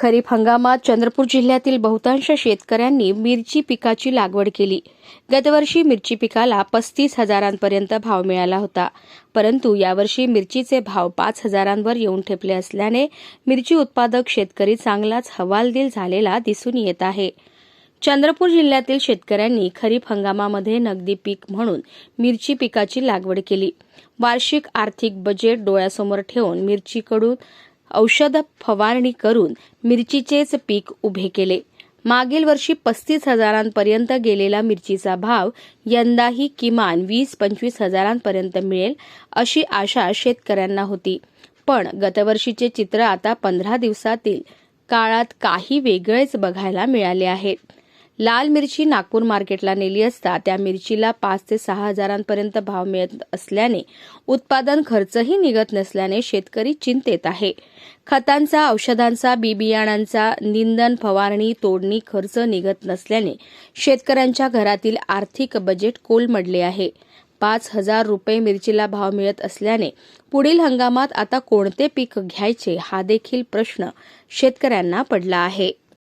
खरीप हंगामात चंद्रपूर जिल्ह्यातील बहुतांश शेतकऱ्यांनी मिरची पिकाची लागवड केली. गतवर्षी मिरची पिकाला पस्तीस हजारांपर्यंत भाव मिळाला होता. परंतु यावर्षी मिरचीचे भाव पाच हजारांवर येऊन ठेपले असल्याने मिरची उत्पादक शेतकरी चांगलाच हवालदिल झालेला दिसून येत आहे. चंद्रपूर जिल्ह्यातील शेतकऱ्यांनी खरीप हंगामामध्ये नगदी पीक म्हणून मिरची पिकाची लागवड केली. वार्षिक आर्थिक बजेट डोळ्यासमोर ठेवून मिरचीकडून औषध फवारणी करून मिरचीचेच पीक उभे केले. मागील वर्षी पस्तीस हजारांपर्यंत गेलेला मिरचीचा भाव यंदाही किमान वीस पंचवीस हजारांपर्यंत मिळेल अशी आशा शेतकऱ्यांना होती. पण गतवर्षीचे चित्र आता पंधरा दिवसातील काळात काही वेगळेच बघायला मिळाले आहे लाल मिरची नागपूर मार्केटला नेली असता त्या मिरचीला पाच ते सहा हजारांपर्यंत भाव मिळत असल्याने उत्पादन खर्चही निघत नसल्याने शेतकरी चिंतेत आहे. खतांचा औषधांचा बी बियाणांचा निंदन फवारणी तोडणी खर्च निघत नसल्याने शेतकऱ्यांच्या घरातील आर्थिक बजेट कोलमडले आहे. पाच हजार रुपये मिरचीला भाव मिळत असल्याने पुढील हंगामात आता कोणते पीक घ्यायचे हा देखील प्रश्न शेतकऱ्यांना पडला आहे.